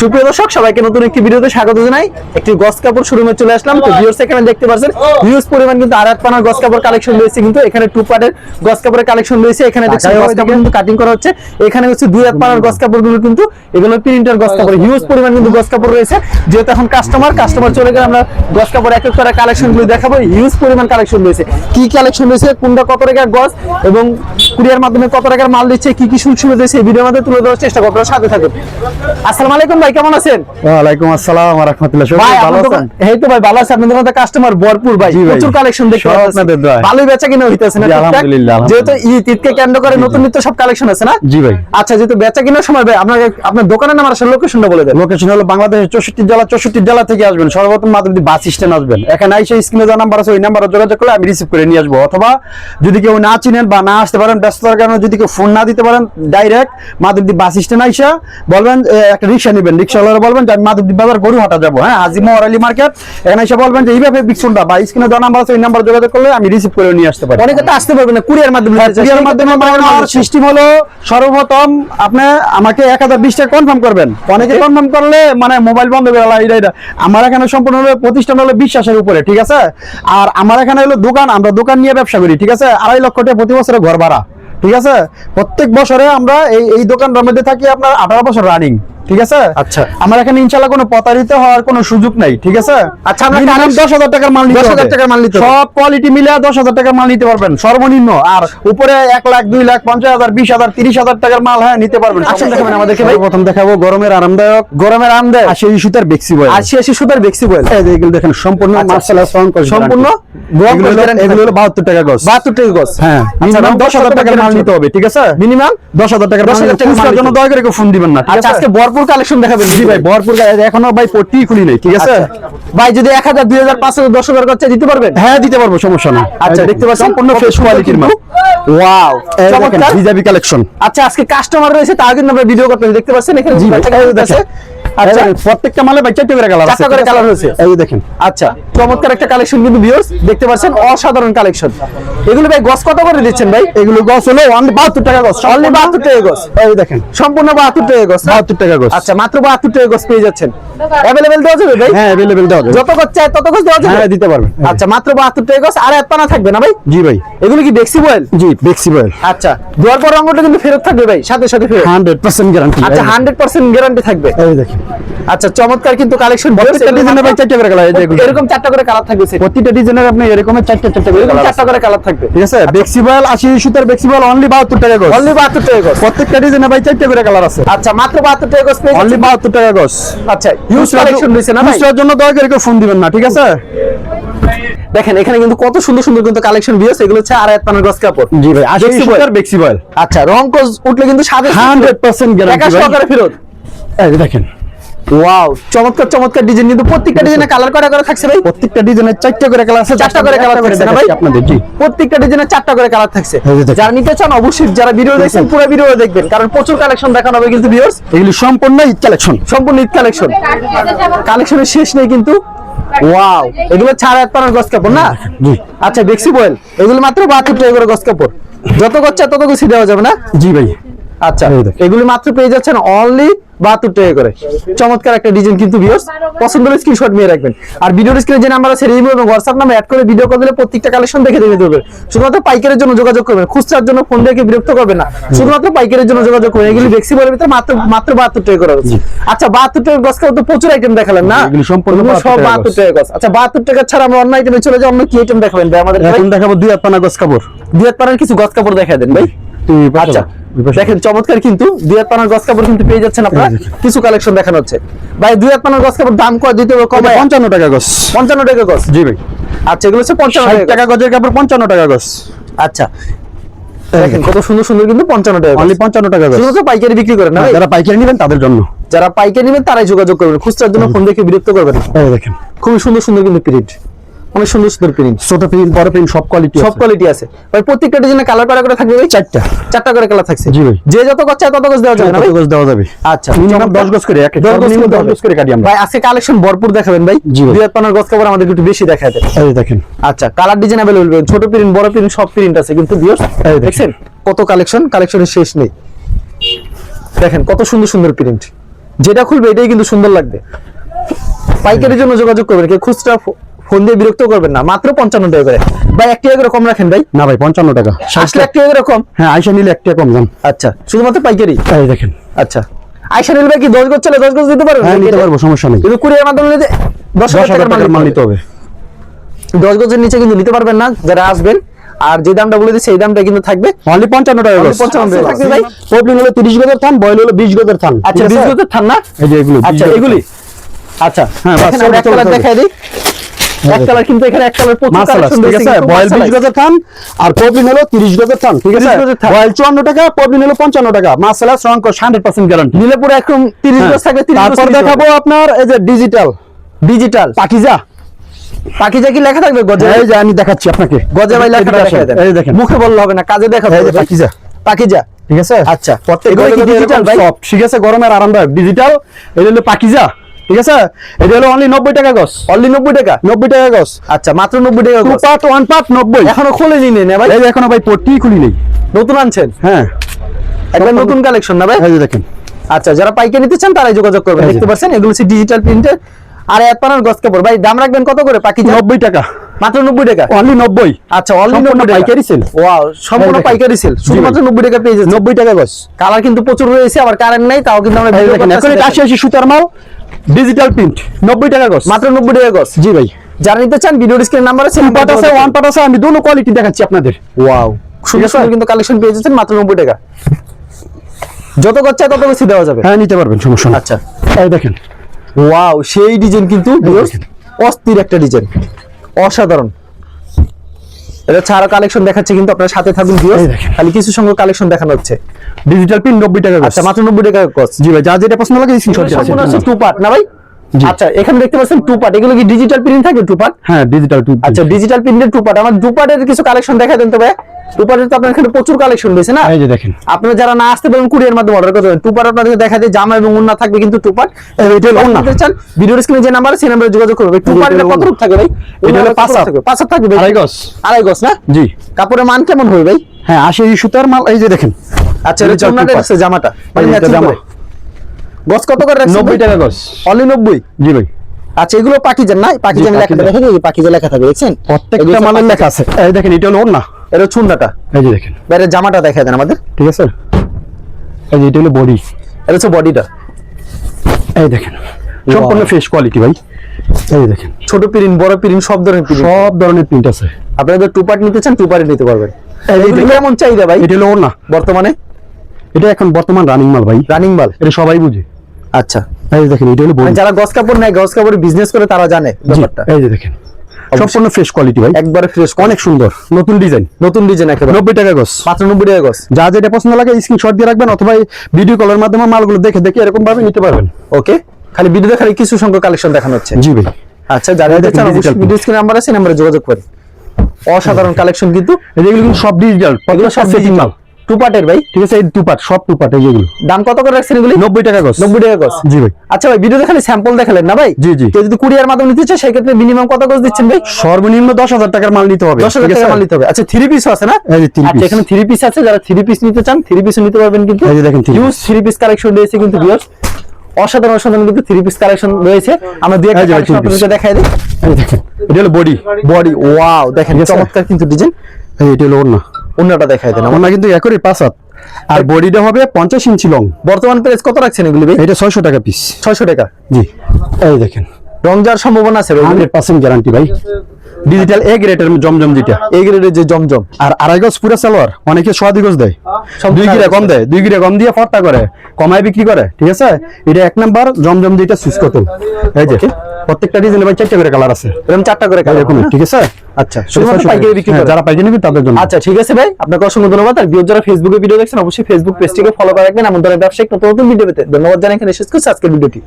সুপ্রিয় দর্শক সবাইকে নতুন একটি ভিডিওতে স্বাগত জানাই। একটি গস কাপড় শোরুমে চলে আসলাম। তো ভিউয়ার্স এখানে দেখতে পাচ্ছেন হিউজ পরিমাণ কিন্তু আড়াত পানার গস কাপড় কালেকশন রয়েছে কিন্তু এখানে টু পার্টের গস কাপড়ের কালেকশন রয়েছে। এখানে দেখছেন গস কাপড় কিন্তু কাটিং করা হচ্ছে। এখানে হচ্ছে দুই হাত পানার গস কাপড়গুলো কিন্তু এগুলো প্রিন্টার গস কাপড় হিউজ পরিমাণ কিন্তু গস কাপড় রয়েছে। যেহেতু এখন কাস্টমার কাস্টমার চলে গেলে আমরা গস কাপড় এক এক করে কালেকশনগুলো দেখাবো। হিউজ পরিমাণ কালেকশন রয়েছে। কি কালেকশন রয়েছে? কোনটা কত টাকার গস এবং কুরিয়ার মাধ্যমে কত টাকার মাল দিচ্ছে কি কি সুযোগ সুবিধা দিচ্ছে এই ভিডিওর মধ্যে তুলে ধরার চেষ্টা করব সাথে থাকুন। আসসালামু আলাইকুম ভাই কেমন আছেন? ওয়ালাইকুম আসসালাম ওয়া রাহমাতুল্লাহ সবাই ভাই ভালো আছেন এই তো ভাই ভালো আছে। আপনাদের মধ্যে কাস্টমার ভরপুর ভাই প্রচুর কালেকশন দেখতে পাচ্ছি। ভালোই বেচা কিনা হইতেছে না আলহামদুলিল্লাহ, যেহেতু ঈদ ঈদকে কেন্দ্র করে নতুন নিত্য সব কালেকশন আছে না? জি ভাই। আচ্ছা যেহেতু বেচা কিনার সময় ভাই আপনাকে আপনার দোকানের নাম আর লোকেশনটা বলে দেন। লোকেশন হলো বাংলাদেশের চৌষট্টি জেলা চৌষট্টি জেলা থেকে আসবেন। সর্বপ্রথম মাধবদী বাস স্ট্যান্ড আসবেন। এখানে আইসে স্ক্রিনে যে নাম্বার আছে ওই নাম্বারে যোগাযোগ করলে আমি রিসিভ করে নিয়ে আসব। অথবা যদি কেউ না চিনেন বা না আসতে পারেন ব্যস্ততার কারণে যদি কেউ ফোন না দিতে পারেন ডাইরেক্ট মাধবদী বাস স্ট্যান্ড আইসা বলবেন একটা রিক্সা নেবেন। রিক্সাওয়ালা বলবেন যে আমি মাধবদী বাজার গরুহাটা যাব। হ্যাঁ হাজি মোহরালি মার্কেট এখানে এসে বলবেন যে এইভাবে বিক্সুনটা বা স্ক্রিনে যে নাম্বার আছে ওই নাম্বার যোগাযোগ করলে আমি রিসিভ করে নিয়ে আসতে পারি। অনেকে তো আসতে পারবে না কুরিয়ার মাধ্যমে কুরিয়ার মাধ্যমে আমার সিস্টেম হলো সর্বপ্রথম আপনি আমাকে এক হাজার বিশ টাকা কনফার্ম করবেন। অনেকে কনফার্ম করলে মানে মোবাইল বন্ধ করে দেওয়া, এটা এটা আমার এখানে সম্পূর্ণ হলো প্রতিষ্ঠান হলো বিশ্বাসের উপরে ঠিক আছে? আর আমার এখানে হলো দোকান আমরা দোকান নিয়ে ব্যবসা করি ঠিক আছে? আড়াই লক্ষ টাকা প্রতি বছরে ঘর ভাড়া। ঠিক আছে? প্রত্যেক বছরে আমরা এই এই দোকানটার মধ্যে থাকি আপনার আঠারো বছর রানিং ঠিক আছে? আচ্ছা। আমার এখানে ইনশাল্লাহ কোনো প্রতারিত হওয়ার কোনো সুযোগ নাই ঠিক আছে? আচ্ছা, আমরা দশ হাজার টাকার মাল নিতে 10,000 টাকার মাল নিতে সব কোয়ালিটি মিলে দশ হাজার টাকার মাল নিতে পারবেন সর্বনিম্ন। আর উপরে এক লাখ দুই লাখ পঞ্চাশ হাজার বিশ হাজার তিরিশ হাজার টাকার মাল হ্যাঁ নিতে পারবেন। আচ্ছা, দেখাবেন আমাদেরকে ভাই? প্রথম দেখাবো গরমের আরামদায়ক গরমের আমদার আশি সুতার বেক্সি বয় আশি আশি সুতার বেক্সি বয়েল এগুলো দেখেন সম্পূর্ণ আচ্ছা। মার্শাল আর্ট সাউন্ড করে সম্পূর্ণ এগুলো হলো- guarantee এগুলো হলো থাকবে। বাহাত্তর টাকা গজ। বাহাত্তর টাকা গছ হ্যাঁ আচ্ছা, মিনিমাম রং দশ হাজার কত টাকার মাল নিতে হবে ঠিক আছে? মিনিমাম দশ হাজার টাকার 10,000 মাল টাকার মাল জন্য দয়া করে ফোন দিবেন না ঠিক আচ্ছা আছে? আজকে ভরপুর কালেকশন দেখাবেন। জি ভাই ভরপুর এখনও ভাই পট্টি খুলি নাই ঠিক আছে? আচ্ছা। ভাই যদি এক হাজার দুই হাজার পাঁচ হাজার দশ হাজার করছে দিতে পারবেন? হ্যাঁ দিতে পারব সমস্যা না আচ্ছা দেখতে পাচ্ছেন? সম্পূর্ণ ফ্রেশ কোয়ালিটির মাল। ওয়াও চমৎকার। কালেকশন আচ্ছা আজকে কাস্টমার রয়েছে তার কিন্তু আমরা ভিডিও করতে দেখতে পাচ্ছেন? এখানে জি ভাই আছে। আচ্ছা। প্রত্যেকটা মালে ভাই চারটে করে কালার চারটা করে colour হয়েছে। এই দেখেন। আচ্ছা চমৎকার একটা কালেকশন কিন্তু ভিউয়ার্স দেখতে পাচ্ছেন? অসাধারণ কালেকশন এগুলো ভাই গস কত করে দিচ্ছেন ভাই? এগুলো গছ হলো অনলি বাহাত্তর টাকা গছ অনলি বাহাত্তর টাকা গস এই দেখেন। সম্পূর্ণ বাহাত্তর টাকা গস না? বাহাত্তর আচ্ছা মাত্র বাহাত্তর টাকা গোস পেয়ে যাচ্ছেন। অ্যাভেলেবেল দেওয়া যাবে ভাই? হ্যাঁ অ্যাভেলেবেল দেওয়া যাবে। যত গছ চাই তত গছ দেওয়া যাবে? হ্যাঁ দিতে পারবেন আচ্ছা মাত্র বাহাত্তর টাকা গছ আর এক পানা থাকবে না ভাই? জি ভাই। এগুলো কি ডেক্সি বয়েল জি বেক্সি বয়েল আচ্ছা দেওয়ার পর রঙটা কিন্তু ফেরত থাকবে ভাই সাথে সাথে ফেরত। হান্ড্রেড পার্সেন্ট গ্যারান্টি আচ্ছা হান্ড্রেড পার্সেন্ট গ্যারান্টি থাকবে। এই দেখেন। আচ্ছা চমৎকার কিন্তু কালেকশন প্রত্যেকটা ডিজাইনের ভাই চারটে করে কালার এরকম চারটা করে কালার থাকবে। প্রতিটা ডিজাইনের আপনি এরকম চারটে চারটে করে এরকম চারটা করে কালার থাকবে। ঠিক আছে? বেক্সি বয়েল আশি সুতার বেক্সি বয়েল অনলি বাহাত্তর টাকা গছ অনলি বাহাত্তর টাকা গছ প্রত্যেকটা ডিজাইনে ভাই চারটে করে কালার আছে। আচ্ছা মাত্র বাহাত্তর টাকা গছ পেয়ে অনলি যাচ্ছেন। বাহাত্তর টাকা গছ আচ্ছা হিউজ কালেকশন রয়েছে না ভাই? জন্য দয়া করে ফোন দিবেন না ঠিক আছে? দেখেন এখানে কিন্তু কত সুন্দর সুন্দর কিন্তু কালেকশন ভিউস এগুলো হচ্ছে আড়াই পানার গছ কাপড়। জি ভাই আশি Bexi বেক্সি বয়েল আচ্ছা রং কোজ উঠলে কিন্তু সাথে টাকা সহকারে ফেরত। এই দেখেন ওয়াও চমৎকার চমৎকার ডিজাইন কিন্তু প্রত্যেকটা ডিজাইনে কালার করা করে থাকছে ভাই? প্রত্যেকটা ডিজাইনের চারটে করে কালার আছে চারটা করে কালার থাকছে না ভাই? আপনাদের জি। প্রত্যেকটা ডিজাইনে চারটা করে কালার থাকছে। যারা নিতে চান অবশ্যই যারা ভিডিও দেখছেন পুরো ভিডিও দেখবেন। কারণ প্রচুর কালেকশন দেখানো হবে কিন্তু ভিউয়ার্স এগুলি সম্পূর্ণ ঈদ কালেকশন সম্পূর্ণ ঈদ কালেকশন কালেকশনের শেষ নেই কিন্তু। ওয়াও এগুলো ছাড় এক পানার গস কাপড় না? জি। আচ্ছা বেক্সি বয়েল এগুলো মাত্র বাহাত্তর টাকা করে গস কাপড়। যত গচ্ছা তত গুছি দেওয়া যাবে না? জি ভাই। আচ্ছা এগুলি মাত্র পেয়ে যাচ্ছেন অনলি বাহাত্তর টাকা করে। চমৎকার একটা ডিজাইন কিন্তু ভিউস পছন্দ হলে স্ক্রিনশট নিয়ে রাখবেন। আর ভিডিওর স্ক্রিনে যে নাম্বার আছে এবং হোয়াটসঅ্যাপ নাম্বার অ্যাড করে ভিডিও কল দিলে প্রত্যেকটা কালেকশন দেখে দেখে দেবেন শুধুমাত্র পাইকারের জন্য যোগাযোগ করবেন খুচরার জন্য ফোন দেখে বিরক্ত করবেন না। শুধুমাত্র পাইকারের জন্য যোগাযোগ করবেন এগুলি বেক্সি বলের ভিতরে মাত্র মাত্র বাহাত্তর টাকা করে হচ্ছে। আচ্ছা বাহাত্তর টাকা গছ তো প্রচুর আইটেম দেখালেন না? সম্পূর্ণ সব বাহাত্তর টাকা গছ। আচ্ছা বাহাত্তর টাকা ছাড়া আমরা অন্য আইটেমে চলে যাই অন্য কি আইটেম দেখাবেন ভাই আমাদের এখন দেখাবো দুই আপানা গছ কাপড়। দুই হাত পানার কিছু গছ কাপড় দেখা দেন ভাই। আচ্ছা দেখেন চমৎকার কিন্তু দুই হাত পানার গছ কাপড় কিন্তু পেয়ে যাচ্ছেন আপনারা। কিছু কালেকশন দেখানো হচ্ছে। ভাই দুই হাত পানার গছ কাপড় দাম কয়? দিতে হবে পঞ্চান্ন টাকা গছ। পঞ্চান্ন টাকা গছ? জি ভাই। আচ্ছা এগুলো হচ্ছে পঞ্চান্ন টাকা গজের কাপড় পঞ্চান্ন টাকা গছ। আচ্ছা। দেখেন কত সুন্দর সুন্দর কিন্তু পঞ্চান্ন টাকা অনলি পঞ্চান্ন টাকা পাইকারি বিক্রি করেন না যারা পাইকারি নেবেন তাদের জন্য। যারা পাইকারি নেবেন তারাই যোগাযোগ করবেন। খুচরার জন্য ফোন দেখে বিরক্ত করবেন না। দেখেন। খুবই সুন্দর সুন্দর কিন্তু প্রিন্ট অনেক সুন্দর সুন্দর প্রিন্ট ছোট প্রিন্ট বড় প্রিন্ট সব কোয়ালিটি সব কোয়ালিটি আছে ভাই প্রত্যেকটা ডিজাইনে কালার করা করে থাকবে ভাই চারটা চারটা করে কালার থাকছে জি ভাই। যে যত গছ চায় তত গছ দেওয়া যাবে না ভাই গছ দেওয়া যাবে আচ্ছা মিনিমাম দশ গছ করে এক এক দশ গজ সর্বনিম্ন করে দশ গজ করে কাটি আমরা ভাই আজকে কালেকশন ভরপুর দেখাবেন ভাই জি ভাই। দুই হাত পানার গছ কাপড় আমাদের একটু বেশি দেখা যায় এই দেখেন আচ্ছা কালার ডিজাইন अवेलेबल ছোট প্রিন্ট বড় প্রিন্ট সব প্রিন্ট আছে কিন্তু ভিউয়ার্স এই দেখেন। দেখছেন কত কালেকশন কালেকশনের শেষ নেই দেখেন কত সুন্দর সুন্দর প্রিন্ট যেটা খুলবে এটাই কিন্তু সুন্দর লাগবে পাইকারির জন্য যোগাযোগ করবেন কেউ খুচরা ফো- ফোন দিয়ে বিরক্ত করবেন না মাত্র পঞ্চান্ন টাকা করে। ভাই এক টাকা করে কম রাখেন ভাই। না ভাই পঞ্চান্ন টাকা। আসলে এক টাকা করে কম? হ্যাঁ আইসা নিলে এক টাকা কম দাম আচ্ছা শুধুমাত্র পাইকারি? এই দেখেন। আচ্ছা আয়সা নিল ভাই কি দশ চলে দশ দিতে হ্যাঁ নিতে পারব সমস্যা নেই। কিন্তু কুরিয়ার মাধ্যমে নিলে দশ হাজার টাকার মাল নিতে হবে। দশ গজের নিচে কিন্তু নিতে পারবেন না যারা আসবেন। আর যে দামটা বলে দিচ্ছি সেই দামটা কিন্তু থাকবে। অনলি পঞ্চান্ন টাকা 55 টাকা থাকবে ভাই পপলিন হলো তিরিশ গজের থান বয়েল হলো বিশ গজের থান। আচ্ছা বিশ গজের থান না? এই যে এগুলো আচ্ছা এগুলি। আচ্ছা হ্যাঁ, দেখাই দিই। এক কালার কিন্তু এখানে এক কালার প্রচুর কালেকশন ঠিক আছে। বয়েল বিশ মাসালাস। গজের থান আর পপলিন হলো তিরিশ গজের থান ঠিক আছে? 30 গজের থান। বয়েল চুয়ান্ন টাকা পপলিন হলো পঞ্চান্ন টাকা। মাসালাস রঙ হান্ড্রেড পার্সেন্ট গ্যারান্টি নিলে পুরো একদম তিরিশ গজ থাকবে তিরিশ হ্যাঁ। তারপর দেখাবো আপনার এই যে ডিজিটাল ডিজিটাল পাকিজা। কি লেখা থাকবে গজে? এই যে আমি দেখাচ্ছি আপনাকে। গজে ভাই এই দেখেন। মুখে বললে হবে না কাজে দেখা এই যে পাকিজা। ঠিক আছে? আচ্ছা প্রত্যেক ডিজিটাল ভাই? ঠিক আছে গরমের আরামদায়ক। ডিজিটাল এটা হলো পাকিজা। ঠিক আছে? এটা হলো অনলি নব্বই টাকা গছ অনলি নব্বই টাকা? নব্বই টাকা গছ আচ্ছা মাত্র নব্বই টাকা টু পার্ট ওয়ান পার্ট নব্বই। এখনও খোলেনি না ভাই? এখনও ভাই পট্টি খুলি নেই। নতুন আনছেন? হ্যাঁ। নতুন কালেকশন না ভাই? দেখেন। আচ্ছা যারা পাইকারি নিতে চান তারাই যোগাযোগ করবেন। দেখতে পাচ্ছেন এগুলো হচ্ছে ডিজিটাল প্রিন্টের আর এক পানার কাপড়। ভাই দাম রাখবেন কত করে পাখি নব্বই টাকা। মাত্র নব্বই টাকা? অনলি নব্বই। আচ্ছা অনলি নব্বই পাইকারি sale। ওয়াও সম্পূর্ণ পাইকারি সেল শুধুমাত্র নব্বই টাকা পেয়ে যাচ্ছে নব্বই টাকা গছ কালার কিন্তু প্রচুর রয়েছে আবার কারেন্ট নাই তাও কিন্তু আমরা আশি আশি সুতার মাল। ডিজিটাল প্রিন্ট নব্বই টাকা গস মাত্র নব্বই টাকা গস জি ভাই। যারা নিতে চান ভিডিও স্ক্রিন নাম্বার আছে পাট আছে ওয়ান পাট আছে আমি দুটো কোয়ালিটি দেখাচ্ছি আপনাদের। ওয়াও সুন্দর সুন্দর কিন্তু কালেকশন পেয়ে যাচ্ছেন মাত্র নব্বই টাকা। যত চাই তত বেশি দেওয়া যাবে। হ্যাঁ নিতে পারবেন সমস্যা না আচ্ছা। এই দেখেন। ওয়াও সেই ডিজাইন কিন্তু অস্থির একটা ডিজাইন অসাধারণ। এটা ছাড়া কালেকশন দেখাচ্ছে কিন্তু আপনার সাথে থাকুন ভিউ খালি কিছু সংখ্যক কালেকশন দেখানো হচ্ছে। ডিজিটাল পিন নব্বই টাকা গছ আচ্ছা মাত্র নব্বই টাকা কস্ট জি ভাই যা যেটা পছন্দ লাগে স্ক্রিনশট আছে সম্পূর্ণ আছে টু পার্ট না ভাই। আচ্ছা এখানে দেখতে পাচ্ছেন টু পার্ট এগুলো কি ডিজিটাল প্রিন্ট থাকবে টু পার্ট হ্যাঁ ডিজিটাল টু আচ্ছা ডিজিটাল প্রিন্টের টু পার্ট আমার টু পার্টের কিছু কালেকশন দেখা দেন তো ভাই। টু পার্টের তো আপনার এখানে প্রচুর কালেকশন রয়েছে না? এই যে দেখেন। আপনারা যারা না আসতে পারেন কুরিয়ার মাধ্যমে অর্ডার করতে পারেন। টু পার্ট আপনাদের দেখা যায় জামা এবং ওন্না থাকবে কিন্তু টু পার্ট এটা হলো চান ভিডিওর স্ক্রিনে যে নাম্বার সেই নাম্বারে যোগাযোগ করবে। টু পার্টের কত রূপ থাকবে ভাই? এটা হলো পাঁচ হাত। পাঁচ হাত থাকবে? আড়াই গজ। আড়াই গজ না? জি। কাপড়ের মান কেমন হবে ভাই? হ্যাঁ আশি সুতার মাল এই যে দেখেন। আচ্ছা এটা Digital আছে জামাটা। এই। গজ কত করে রাখছেন নব্বই টাকা গজ অনলি নব্বই? জি ভাই। আচ্ছা এগুলো পাকিজান না পাকিজান লেখা পাকিজা। দেখা যায় পাকিজা লেখা থাকবে দেখছেন? প্রত্যেকটা মালের লেখা আছে। এই দেখেন এটা হলো ওড়না। এটা চুন্নাটা এই যে দেখেন। বাইরে জামাটা দেখা দেন আমাদের। ঠিক আছে? এই যে এটা হলো বডি। এটা হচ্ছে বডিটা। এই দেখেন। সম্পূর্ণ ফ্রেশ কোয়ালিটি ভাই। এই দেখেন। ছোট প্রিন্ট বড় প্রিন্ট সব ধরনের প্রিন্ট সব ধরনের প্রিন্ট আছে। আপনারা যদি টু পার্ট নিতে চান টু পার্ট নিতে পারবেন। এই কেমন চাহিদা ভাই? এটা হলো না বর্তমানে? এটা এখন বর্তমান রানিং মাল ভাই। রানিং মাল। এটা সবাই বুঝে। আচ্ছা এই দেখেন এটা হলো মানে যারা গস কাপড় নেয় গস কাপড়ের বিজনেস করে তারা জানে ব্যাপারটা। এই যে দেখেন সম্পূর্ণ ফ্রেশ কোয়ালিটি ভাই। একবারে ফ্রেশ অনেক সুন্দর নতুন ডিজাইন নতুন ডিজাইন একেবারে। নব্বই টাকা গজ মাত্র নব্বই টাকা গস যা যেটা পছন্দ লাগে স্ক্রিনশট দিয়ে রাখবেন অথবা ভিডিও কলের মাধ্যমে মালগুলো দেখে দেখে এরকম ভাবে নিতে পারবেন। ওকে খালি ভিডিওতে খালি কিছু সংখ্যক কালেকশন দেখানো হচ্ছে। জি ভাই। আচ্ছা যারা চান। ভিডিও স্ক্রিন নাম্বার আছে নাম্বারে যোগাযোগ করে। অসাধারণ কালেকশন কিন্তু। এগুলো কিন্তু সব ডিজিটাল সব সেটিং মাল। টু পার্টের ভাই? ঠিক আছে এই টু পার্ট সব টু পার্ট এই দাম কত করে রাখছেন এগুলি? নব্বই টাকা গজ। নব্বই টাকা গজ। জি ভাই। আচ্ছা ভাই ভিডিওতে খালি স্যাম্পল দেখালেন না ভাই? জি, জি। কেউ যদি কুরিয়ার মাধ্যমে নিতে চায় সেক্ষেত্রে মিনিমাম কত গজ দিচ্ছেন ভাই? সর্বনিম্ন দশ হাজার টাকার মাল নিতে হবে। দশ হাজার ঠিক টাকা আছে? মাল নিতে হবে। আচ্ছা থ্রি পিস আছে না? এই যে আচ্ছা এখানে থ্রি পিস আছে। যারা থ্রি পিস নিতে চান থ্রি পিস নিতে পারবেন কিন্তু এই যে দেখেন থ্রি পিস কালেকশন রয়েছে কিন্তু ভিউয়ার্স অসাধারণ অসাধারণ কিন্তু থ্রি পিস কালেকশন রয়েছে। আমরা দুই একটা কালেকশন আপনাদেরকে দেখাই দিই। এটা হলো বডি বডি ওয়াও দেখেন চমৎকার কিন্তু ডিজাইন এটা হলো ওড়না। অন্যটা দেখাই দেন আমার কিন্তু একরই পাঁচ হাত। আর বডিটা হবে পঞ্চাশ ইঞ্চি লং বর্তমান প্রাইস কত রাখছেন এগুলি ভাই? এটা ছয়শো টাকা পিস ছয়শো টাকা? জি। এই দেখেন। রং যাওয়ার সম্ভাবনা আছে ভাই? হান্ড্রেড পার্সেন্ট গ্যারান্টি ভাই। ডিজিটাল এ গ্রেডের জমজম যেটা। এই গ্রেডের যে জমজম। আর আড়াই গজ পুরো সালোয়ার। অনেকে সোয়া দুই গজ দেয়। সব দুই গিরা কম দেয়। দুই গিরা কম দিয়ে ফর্তা করে। কমায় বিক্রি করে। ঠিক আছে? এটা এক নাম্বার জমজম যেটা সুইচ এই যে। প্রত্যেকটা ডিজাইনে ভাই চারটে করে কালার আছে। এরকম চারটা করে কালার এরকম ঠিক আছে? আচ্ছা শুধুমাত্র পাইকারি বিক্রি হ্যাঁ, যারা পাইকারি নেবে তাদের জন্য। আচ্ছা ঠিক আছে ভাই আপনাকে অসংখ্য ধন্যবাদ। আর যারা ফেসবুকে ভিডিও দেখছেন অবশ্যই ফেসবুক পেজটিকে ফলো করে রাখবেন। আমাদের ব্যবসায়িক নতুন নতুন ভিডিও পেতে। ধন্যবাদ জানাই। এখানে শেষ করছি আজকের ভিডিওটি